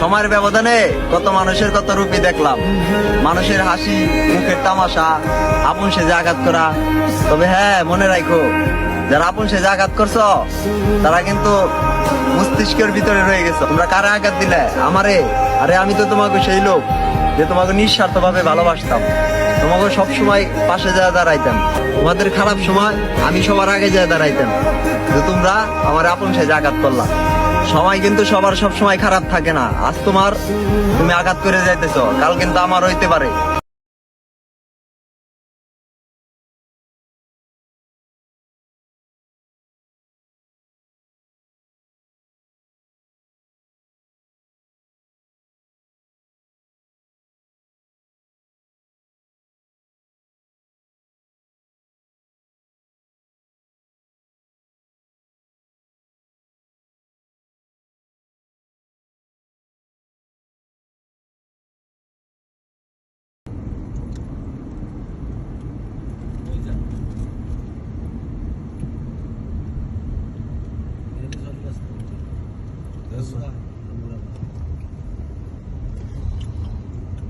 সময়ের ব্যবধানে কত মানুষের কত রূপই দেখলাম। মানুষের হাসি, মুখের তামাশা, আপন সে আঘাত করা। তবে হ্যাঁ মনে রাখো যারা আপন সে আঘাত করছ, তারা কিন্তু মস্তিষ্কের ভিতরে রয়ে গেছো। তোমরা কারে আঘাত দিলে? আমারে? আরে আমি তো তোমাকে সেই লোক যে তোমাকে নিঃস্বার্থ ভাবে ভালোবাসতাম। তোমাকে সব সময় পাশে যায় দাঁড়াইতাম। তোমাদের খারাপ সময় আমি সবার আগে যা দাঁড়াইতাম। যে তোমরা আমার আপন সাজে আঘাত করলা। সময় কিন্তু সবার সব সময় খারাপ থাকে না। আজ তোমার তুমি আঘাত করে যাইতেছ, কাল কিন্তু আমার হইতে পারে।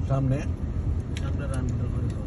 সামনে। সামনে রান্না করে